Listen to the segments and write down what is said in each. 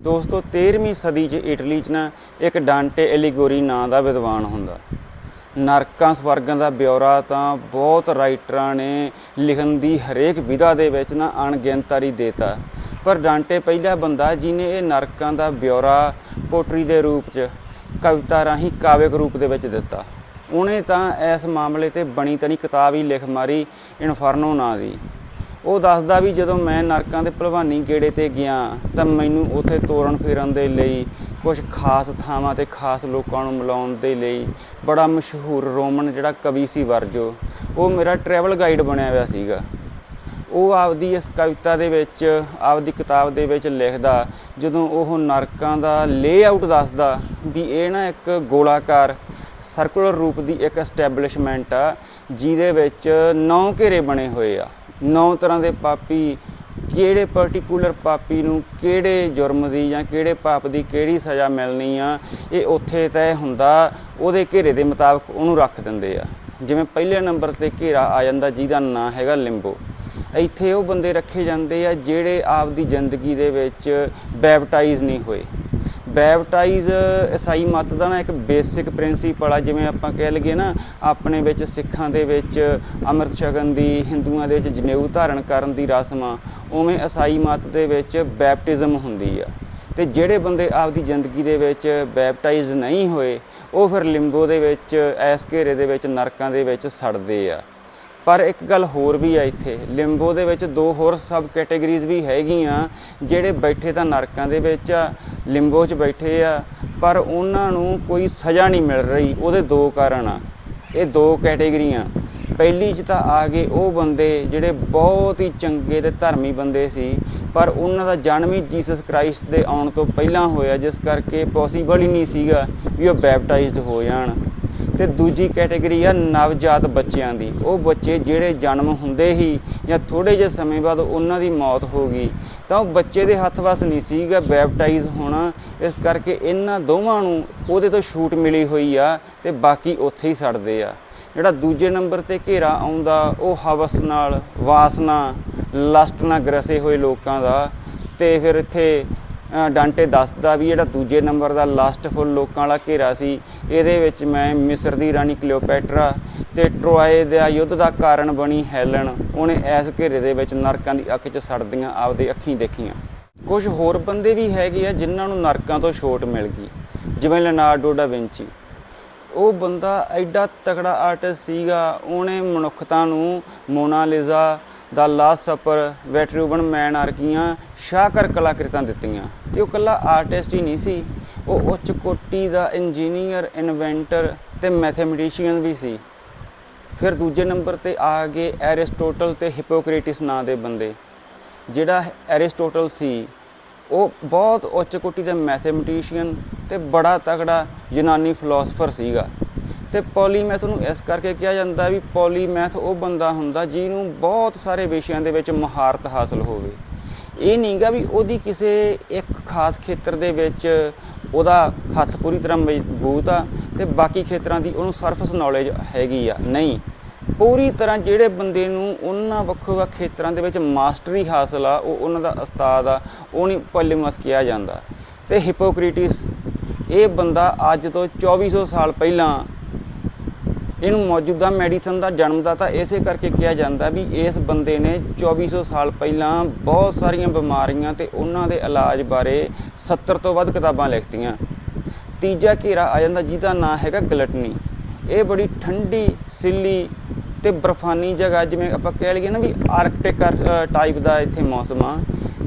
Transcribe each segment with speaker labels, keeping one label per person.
Speaker 1: ਦੋਸਤੋ 13ਵੀਂ ਸਦੀ 'ਚ ਇਟਲੀ 'ਚ ਨਾ ਇੱਕ ਡਾਂਟੇ ਐਲੀਗੋਰੀ ਨਾਂ ਦਾ ਵਿਦਵਾਨ ਹੁੰਦਾ। ਨਰਕਾਂ ਸਵਰਗਾਂ ਦਾ ਬਿਉਰਾ ਤਾਂ ਬਹੁਤ ਰਾਈਟਰਾਂ ਨੇ ਲਿਖਣ ਦੀ ਹਰੇਕ ਵਿਧਾ ਦੇ ਵਿੱਚ ਨਾ ਅਣਗਿਣਤਾਰੀ ਦੇਤਾ। ਪਰ ਡਾਂਟੇ ਪਹਿਲਾ ਬੰਦਾ ਜਿਨੇ ਇਹ ਨਰਕਾਂ ਦਾ ਬਿਉਰਾ ਪੋਟਰੀ ਦੇ ਰੂਪ 'ਚ, ਕਵਿਤਾ ਰਾਹੀਂ ਕਾਵਿਕ ਰੂਪ ਦੇ ਵਿੱਚ ਦਿੱਤਾ। ਉਹਨੇ ਤਾਂ ਇਸ ਮਾਮਲੇ ਤੇ ਬਣੀ ਤਣੀ ਕਿਤਾਬ ਹੀ ਲਿਖ ਮਾਰੀ ਇਨਫਰਨੋ ਨਾਂ ਦੀ। ਉਹ ਦੱਸਦਾ ਵੀ ਜਦੋਂ ਮੈਂ ਨਰਕਾਂ ਦੇ ਭਲਵਾਨੀ ਗੇੜੇ ਤੇ ਗਿਆ ਤਾਂ ਮੈਨੂੰ ਉੱਥੇ ਤੋਰਨ ਫਿਰਨ ਦੇ ਲਈ ਕੁਝ ਖਾਸ ਥਾਵਾਂ ਤੇ ਖਾਸ ਲੋਕਾਂ ਨੂੰ ਮਿਲਾਉਣ ਦੇ ਲਈ ਬੜਾ ਮਸ਼ਹੂਰ ਰੋਮਨ ਜਿਹੜਾ ਕਵੀ ਸੀ ਵਰਜੋ, ਉਹ ਮੇਰਾ ਟਰੈਵਲ ਗਾਈਡ ਬਣਿਆ ਹੋਇਆ ਸੀਗਾ। ਉਹ ਆਪਦੀ ਇਸ ਕਵਿਤਾ ਦੇ ਵਿੱਚ, ਆਪਦੀ ਕਿਤਾਬ ਦੇ ਵਿੱਚ ਲਿਖਦਾ, ਜਦੋਂ ਉਹ ਨਰਕਾਂ ਦਾ ਲੇਆਊਟ ਦੱਸਦਾ ਵੀ ਇਹ ਨਾ ਇੱਕ ਗੋਲਾਕਾਰ ਸਰਕੂਲਰ ਰੂਪ ਦੀ ਇੱਕ ਐਸਟੈਬਲਿਸ਼ਮੈਂਟ ਆ, ਜਿਹਦੇ ਵਿੱਚ ਨੌ ਘੇਰੇ ਬਣੇ ਹੋਏ ਆ। ਨੌ ਤਰ੍ਹਾਂ ਦੇ ਪਾਪੀ, ਕਿਹੜੇ ਪਾਰਟਿਕੂਲਰ ਪਾਪੀ ਨੂੰ ਕਿਹੜੇ ਜੁਰਮ ਦੀ ਜਾਂ ਕਿਹੜੇ ਪਾਪ ਦੀ ਕਿਹੜੀ ਸਜ਼ਾ ਮਿਲਣੀ ਆ, ਇਹ ਉੱਥੇ ਤੈਅ ਹੁੰਦਾ, ਉਹਦੇ ਘੇਰੇ ਦੇ ਮੁਤਾਬਕ ਉਹਨੂੰ ਰੱਖ ਦਿੰਦੇ ਆ। ਜਿਵੇਂ ਪਹਿਲੇ ਨੰਬਰ ਤੇ ਘੇਰਾ ਆ ਜਾਂਦਾ, ਜਿਹਦਾ ਨਾਂ ਹੈਗਾ ਲਿੰਬੋ। ਇੱਥੇ ਉਹ ਬੰਦੇ ਰੱਖੇ ਜਾਂਦੇ ਆ ਜਿਹੜੇ ਆਪ ਦੀ ਜ਼ਿੰਦਗੀ ਦੇ ਵਿੱਚ ਬੈਪਟਾਈਜ਼ ਨਹੀਂ ਹੋਏ। ਬੈਪਟਾਈਜ਼ ਈਸਾਈ ਮਤ ਦਾ ਨਾ ਇੱਕ ਬੇਸਿਕ ਪ੍ਰਿੰਸੀਪਲ ਆ, ਜਿਵੇਂ ਆਪਾਂ ਕਹਿ ਲਈਏ ਨਾ, ਆਪਣੇ ਵਿੱਚ ਸਿੱਖਾਂ ਦੇ ਵਿੱਚ, ਅੰਮ੍ਰਿਤ ਛਕਣ ਦੀ, ਹਿੰਦੂਆਂ ਦੇ ਵਿੱਚ ਜਨੇਊ ਧਾਰਨ ਕਰਨ ਦੀ ਰਸਮ ਆ, ਉਵੇਂ ਈਸਾਈ ਮਤ ਦੇ ਵਿੱਚ ਬੈਪਟਿਜ਼ਮ ਹੁੰਦੀ ਆ। ਤੇ ਜਿਹੜੇ ਬੰਦੇ ਆਪਦੀ ਜ਼ਿੰਦਗੀ ਦੇ ਵਿੱਚ ਬੈਪਟਾਈਜ਼ ਨਹੀਂ ਹੋਏ, ਉਹ ਫਿਰ ਲਿੰਬੋ ਦੇ ਵਿੱਚ, ਐਸ ਘੇਰੇ ਦੇ ਵਿੱਚ, ਨਰਕਾਂ ਦੇ ਵਿੱਚ ਸੜਦੇ ਆ। ਪਰ ਇੱਕ ਗੱਲ ਹੋਰ ਵੀ ਆ ਇੱਥੇ, ਲਿੰਬੋ ਦੇ ਵਿੱਚ ਦੋ ਹੋਰ ਸਬ ਕੈਟਾਗਰੀਜ਼ ਵੀ ਹੈਗੀਆਂ, ਜਿਹੜੇ ਬੈਠੇ ਤਾਂ ਨਰਕਾਂ ਦੇ ਵਿੱਚ ਆ ਲਿੰਬੋ 'ਚ ਬੈਠੇ ਆ, ਪਰ ਉਹਨਾਂ ਨੂੰ ਕੋਈ ਸਜ਼ਾ ਨਹੀਂ ਮਿਲ ਰਹੀ। ਉਹਦੇ ਦੋ ਕਾਰਨ ਆ। ਇਹ ਦੋ ਕੈਟਾਗਰੀਆਂ ਪਹਿਲੀ 'ਚ ਤਾਂ ਆ ਗਏ ਉਹ ਬੰਦੇ ਜਿਹੜੇ ਬਹੁਤ ਹੀ ਚੰਗੇ ਤੇ ਧਰਮੀ ਬੰਦੇ ਸੀ, ਪਰ ਉਹਨਾਂ ਦਾ ਜਨਮ ਹੀ ਜੀਸਸ ਕ੍ਰਾਈਸਟ ਦੇ ਆਉਣ ਤੋਂ ਪਹਿਲਾਂ ਹੋਇਆ, ਜਿਸ ਕਰਕੇ ਪੋਸੀਬਲ ਹੀ ਨਹੀਂ ਸੀਗਾ ਵੀ ਉਹ ਬੈਪਟਾਈਜ਼ਡ ਹੋ ਜਾਣ। ਤੇ ਦੂਜੀ ਕੈਟਾਗਰੀ ਆ ਨਵਜਾਤ ਬੱਚਿਆਂ ਦੀ। ਉਹ ਬੱਚੇ ਜਿਹੜੇ ਜਨਮ ਹੁੰਦੇ ਹੀ ਜਾਂ ਥੋੜੇ ਜਿਹੇ ਸਮੇਂ ਬਾਅਦ ਉਹਨਾਂ ਦੀ ਮੌਤ ਹੋ ਗਈ, ਤਾਂ ਉਹ ਬੱਚੇ ਦੇ ਹੱਥ ਵਸ ਨਹੀਂ ਸੀਗਾ ਬੈਪਟਾਈਜ਼ ਹੋਣਾ। ਇਸ ਕਰਕੇ ਇਹਨਾਂ ਦੋਵਾਂ ਨੂੰ ਉਹਦੇ ਤੋਂ ਛੂਟ ਮਿਲੀ ਹੋਈ ਆ ਤੇ ਬਾਕੀ ਉੱਥੇ ਹੀ ਸੜਦੇ ਆ। ਜਿਹੜਾ ਦੂਜੇ ਨੰਬਰ ਤੇ ਘੇਰਾ ਆਉਂਦਾ, ਉਹ ਹਵਸ ਨਾਲ, ਵਾਸਨਾ, ਲਸਟ ਨਾਲ ਗਰਸੇ ਹੋਏ ਲੋਕਾਂ ਦਾ। ਤੇ ਫਿਰ ਇੱਥੇ ਡਾਂਟੇ ਦੱਸਦਾ ਵੀ ਜਿਹੜਾ ਦੂਜੇ ਨੰਬਰ ਦਾ ਲਾਸਟ ਫੁੱਲ ਲੋਕਾਂ ਵਾਲਾ ਘੇਰਾ ਸੀ, ਇਹਦੇ ਵਿੱਚ ਮੈਂ ਮਿਸਰ ਦੀ ਰਾਣੀ ਕਲੀਓਪੈਟਰਾ ਤੇ ਟਰੋਏ ਦਾ ਯੁੱਧ ਦਾ ਕਾਰਨ ਬਣੀ ਹੈਲਨ। ਉਹਨੇ ਇਸ ਘੇਰੇ ਦੇ ਵਿੱਚ ਨਰਕਾਂ ਦੀ ਅੱਖ 'ਚ ਸੜਦੀਆਂ ਆਪਦੇ ਅੱਖੀਂ ਦੇਖੀਆਂ। ਕੁਝ ਹੋਰ ਬੰਦੇ ਵੀ ਹੈਗੇ ਆ ਜਿਨ੍ਹਾਂ ਨੂੰ ਨਰਕਾਂ ਤੋਂ ਛੋਟ ਮਿਲ ਗਈ, ਜਿਵੇਂ ਲੈਨਾਰਡੋ ਦਾ ਵਿੰਚੀ। ਉਹ ਬੰਦਾ ਐਡਾ ਤਕੜਾ ਆਰਟਿਸਟ ਸੀਗਾ, ਉਹਨੇ ਮਨੁੱਖਤਾ ਨੂੰ ਮੋਨਾਲਿਜ਼ਾ ਦਾ ਲਾਸਟ ਸਪਰ ਵੈਟਰੂਬਨ ਮੈਨ ਆਰਕੀਆਂ ਸ਼ਾਹਕਰ ਕਲਾਕ੍ਰਿਤਾਂ ਦਿੱਤੀਆਂ। ਤੇ ਉਹ ਕੱਲਾ ਆਰਟਿਸਟ ਹੀ ਨਹੀਂ ਸੀ, ਉਹ ਉੱਚ ਕੋਟੀ ਦਾ ਇੰਜੀਨੀਅਰ, ਇਨਵੈਂਟਰ ਤੇ ਮੈਥਮੈਟੀਸ਼ੀਅਨ ਵੀ ਸੀ। ਫਿਰ ਦੂਜੇ ਨੰਬਰ ਤੇ ਆ ਗਏ ਐਰਿਸਟੋਟਲ ਤੇ ਹਿਪੋਕ੍ਰੇਟਿਸ ਨਾਂ ਦੇ ਬੰਦੇ। ਜਿਹੜਾ ਐਰਿਸਟੋਟਲ ਸੀ, ਉਹ ਬਹੁਤ ਉੱਚ ਕੋਟੀ ਦਾ ਮੈਥਮੈਟੀਸ਼ੀਅਨ ਤੇ ਬੜਾ ਤਕੜਾ ਯੂਨਾਨੀ ਫਿਲਾਸਫਰ ਸੀਗਾ। ਤੇ ਪੋਲੀਮੈਥ ਨੂੰ ਇਸ ਕਰਕੇ ਕਿਹਾ ਜਾਂਦਾ ਵੀ ਪੋਲੀਮੈਥ ਉਹ ਬੰਦਾ ਹੁੰਦਾ ਜਿਹਨੂੰ ਬਹੁਤ ਸਾਰੇ ਵਿਸ਼ਿਆਂ ਦੇ ਵਿੱਚ ਮਹਾਰਤ ਹਾਸਲ ਹੋਵੇ। ਇਹ ਨਹੀਂਗਾ ਵੀ ਉਹਦੀ ਕਿਸੇ ਇੱਕ ਖਾਸ ਖੇਤਰ ਦੇ ਵਿੱਚ ਉਹਦਾ ਹੱਥ ਪੂਰੀ ਤਰ੍ਹਾਂ ਮਜ਼ਬੂਤ ਆ ਤੇ ਬਾਕੀ ਖੇਤਰਾਂ ਦੀ ਉਹਨੂੰ ਸਰਫਸ ਨੌਲੇਜ ਹੈਗੀ ਆ। ਨਹੀਂ। ਪੂਰੀ ਤਰ੍ਹਾਂ ਜਿਹੜੇ ਬੰਦੇ ਨੂੰ ਉਹਨਾਂ ਵੱਖੋ ਵੱਖ ਖੇਤਰਾਂ ਦੇ ਵਿੱਚ ਮਾਸਟਰੀ ਹਾਸਲ ਆ, ਉਹ ਉਹਨਾਂ ਦਾ ਉਸਤਾਦ ਆ ਉਹਨੂੰ ਪੋਲੀਮੈਥ ਕਿਹਾ ਜਾਂਦਾ। ਤੇ ਹਿਪੋਕ੍ਰੀਟਿਸ ਇਹ ਬੰਦਾ ਅੱਜ ਤੋਂ 2400 ਸਾਲ ਪਹਿਲਾਂ ਇਹਨੂੰ ਮੌਜੂਦਾ ਮੈਡੀਸਨ ਦਾ ਜਨਮਦਾਤਾ ਇਸੇ ਕਰਕੇ ਕਿਹਾ ਜਾਂਦਾ ਵੀ ਇਸ ਬੰਦੇ ਨੇ 2400 ਸਾਲ ਪਹਿਲਾਂ ਬਹੁਤ ਸਾਰੀਆਂ ਬਿਮਾਰੀਆਂ ਤੇ ਉਹਨਾਂ ਦੇ ਇਲਾਜ ਬਾਰੇ 70 ਤੋਂ ਵੱਧ ਕਿਤਾਬਾਂ ਲਿਖਤੀਆਂ। ਤੀਜਾ ਘੇਰਾ ਆ ਜਾਂਦਾ ਜਿਹਦਾ ਨਾਂ ਹੈਗਾ ਗਲਟਨੀ। ਇਹ ਬੜੀ ਠੰਡੀ, ਸਿੱਲੀ ਤੇ ਬਰਫਾਨੀ ਜਗ੍ਹਾ ਜਿਵੇਂ ਆਪਾਂ ਕਹਿ ਲਈਏ ਨਾ ਵੀ ਆਰਕਟਿਕ ਟਾਈਪ ਦਾ ਇੱਥੇ ਮੌਸਮ ਆ।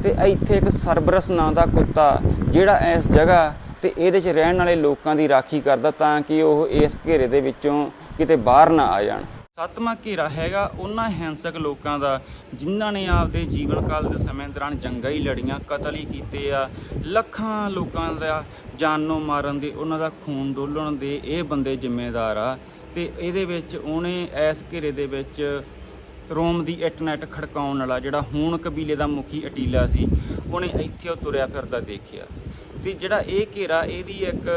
Speaker 1: ਤੇ ਇੱਥੇ ਇੱਕ ਸਰਬਰਸ ਨਾਂ ਦਾ ਕੁੱਤਾ ਜਿਹੜਾ ਇਸ ਜਗ੍ਹਾ ਤੇ ਇਹਦੇ 'ਚ ਰਹਿਣ ਵਾਲੇ ਲੋਕਾਂ ਦੀ ਰਾਖੀ ਕਰਦਾ ਤਾਂ ਕਿ ਉਹ ਇਸ ਘੇਰੇ ਦੇ ਵਿੱਚੋਂ ਕਿਤੇ ਬਾਹਰ ਨਾ ਆ ਜਾਣ। ਸੱਤਵਾਂ ਘੇਰਾ ਹੈਗਾ ਉਹਨਾਂ ਹਿੰਸਕ ਲੋਕਾਂ ਦਾ, ਜਿਨ੍ਹਾਂ ਨੇ ਆਪਦੇ ਜੀਵਨ ਕਾਲ ਦੇ ਸਮੇਂ ਦੌਰਾਨ ਜੰਗਾਂ ਹੀ ਲੜੀਆਂ, ਕਤਲ ਹੀ ਕੀਤੇ ਆ। ਲੱਖਾਂ ਲੋਕਾਂ ਦਾ ਜਾਨੋਂ ਮਾਰਨ ਦੇ, ਉਹਨਾਂ ਦਾ ਖੂਨ ਡੋਲਣ ਦੇ ਇਹ ਬੰਦੇ ਜ਼ਿੰਮੇਦਾਰ ਆ। ਤੇ ਇਹਦੇ ਵਿੱਚ ਉਹਨੇ ਇਸ ਘੇਰੇ ਦੇ ਵਿੱਚ ਰੋਮ ਦੀ ਇੰਟਰਨੈਟ ਖੜਕਾਉਣ ਵਾਲਾ, ਜਿਹੜਾ ਹੂਣ ਕਬੀਲੇ ਦਾ ਮੁਖੀ ਅਟੀਲਾ ਸੀ, ਉਹਨੇ ਇੱਥੇ ਉਹ ਤੁਰਿਆ ਫਿਰਦਾ ਦੇਖਿਆ। ਤੇ ਜਿਹੜਾ ਇਹ ਘੇਰਾ, ਇਹਦੀ ਇੱਕ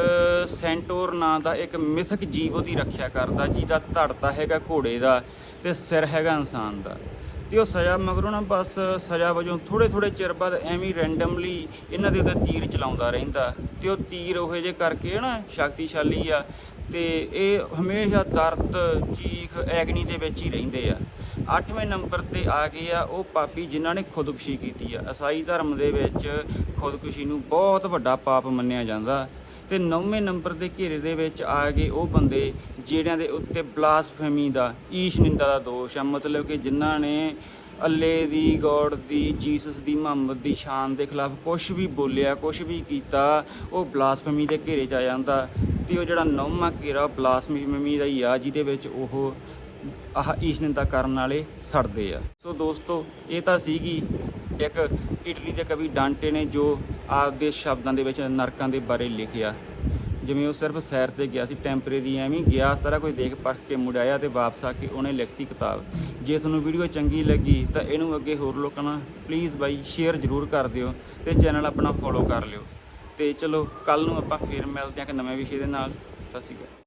Speaker 1: ਸੈਂਟੋਰ ਨਾਂ ਦਾ ਇੱਕ ਮਿਥਕ ਜੀਵ ਉਹਦੀ ਰੱਖਿਆ ਕਰਦਾ, ਜਿਹਦਾ ਧੜਤਾ ਹੈਗਾ ਘੋੜੇ ਦਾ ਤੇ ਸਿਰ ਹੈਗਾ ਇਨਸਾਨ ਦਾ। ਤੇ ਉਹ ਸਜ਼ਾ ਮਗਰੋਂ ਨਾ ਬਸ ਸਜ਼ਾ ਵਜੋਂ ਥੋੜੇ ਥੋੜੇ ਚਿਰ ਬਾਅਦ ਐਵੇਂ ਰੈਂਡਮਲੀ ਇਹਨਾਂ ਦੇ ਉੱਤੇ ਤੀਰ ਚਲਾਉਂਦਾ ਰਹਿੰਦਾ। ਤੇ ਉਹ ਤੀਰ ਉਹ ਜਿਹੇ ਕਰਕੇ ਨਾ ਸ਼ਕਤੀਸ਼ਾਲੀ ਆ ਤੇ ਇਹ ਹਮੇਸ਼ਾ ਦਰਦ, ਚੀਖ ਐਗਨੀ ਦੇ ਵਿੱਚ ਹੀ ਰਹਿੰਦੇ ਆ। 8ਵੇਂ ਨੰਬਰ ਤੇ ਆ ਗਏ ਆ ਉਹ ਪਾਪੀ ਜਿਨ੍ਹਾਂ ਨੇ ਖੁਦਕੁਸ਼ੀ ਕੀਤੀ ਆ। ਈਸਾਈ ਧਰਮ ਦੇ ਵਿੱਚ ਖੁਦਕੁਸ਼ੀ ਨੂੰ ਬਹੁਤ ਵੱਡਾ ਪਾਪ ਮੰਨਿਆ ਜਾਂਦਾ। ਤੇ 9ਵੇਂ ਨੰਬਰ ਦੇ ਘੇਰੇ ਦੇ ਵਿੱਚ ਆ ਗਏ ਉਹ ਬੰਦੇ ਜਿਹੜਿਆਂ ਦੇ ਉੱਤੇ ਬਲਾਸਫੇਮੀ ਦਾ, ਈਸ਼ ਨਿੰਦਾ ਦਾ ਦੋਸ਼ ਆ। ਮਤਲਬ ਕਿ ਜਿਨ੍ਹਾਂ ਨੇ ਅੱਲੇ ਦੀ ਗੋਡ ਦੀ, ਜੀਸਸ ਦੀ, ਮੁਹੰਮਦ ਦੀ ਸ਼ਾਨ ਦੇ ਖਿਲਾਫ ਕੁਝ ਵੀ ਬੋਲਿਆ ਕੁਝ ਵੀ ਕੀਤਾ, ਉਹ ਬਲਾਸਫੇਮੀ ਦੇ ਘੇਰੇ 'ਚ ਆ ਜਾਂਦਾ ਤੇ ਉਹ ਜਿਹੜਾ ਨੌਵਾਂ ਘੇਰਾ ਬਲਾਸਫੇਮੀ ਦਾ ਹੀ ਆ, ਜਿਹਦੇ ਵਿੱਚ ਉਹ ਆਹ ਈਸ਼ ਨਿੰਦਾ ਕਰਨ ਵਾਲੇ ਸੜਦੇ ਆ। ਸੋ ਦੋਸਤੋ, ਇਹ ਤਾਂ ਸੀਗੀ ਇੱਕ ਇਟਲੀ ਦੇ ਕਵੀ ਡਾਂਟੇ ਨੇ ਜੋ ਆਪਦੇ ਸ਼ਬਦਾਂ ਦੇ ਵਿੱਚ ਨਰਕਾਂ ਦੇ ਬਾਰੇ ਲਿਖਿਆ। ਜਿਵੇਂ ਉਹ ਸਿਰਫ ਸੈਰ ਤੇ ਗਿਆ ਸੀ, ਟੈਂਪਰੇਰੀ ਐਵੇਂ ਗਿਆ, ਸਾਰਾ ਕੁਝ ਦੇਖ ਪਰਖ ਕੇ ਮੁੜ ਆਇਆ ਤੇ ਵਾਪਸ ਆ ਕੇ ਉਹਨੇ ਲਿਖਤੀ ਕਿਤਾਬ। ਜੇ ਤੁਹਾਨੂੰ ਵੀਡੀਓ ਚੰਗੀ ਲੱਗੀ ਤਾਂ ਇਹਨੂੰ ਅੱਗੇ ਹੋਰ ਲੋਕਾਂ ਨਾਲ ਪਲੀਜ਼ ਬਾਈ ਸ਼ੇਅਰ ਜ਼ਰੂਰ ਕਰ ਦਿਓ ਤੇ ਚੈਨਲ ਆਪਣਾ ਫੋਲੋ ਕਰ ਲਿਓ। ਤੇ ਚਲੋ ਕੱਲ ਨੂੰ ਆਪਾਂ ਫੇਰ ਮਿਲਦੇ ਹਾਂ ਇੱਕ ਨਵੇਂ ਵਿਸ਼ੇ ਦੇ ਨਾਲ। ਸਤਿ ਸ਼੍ਰੀ ਅਕਾਲ।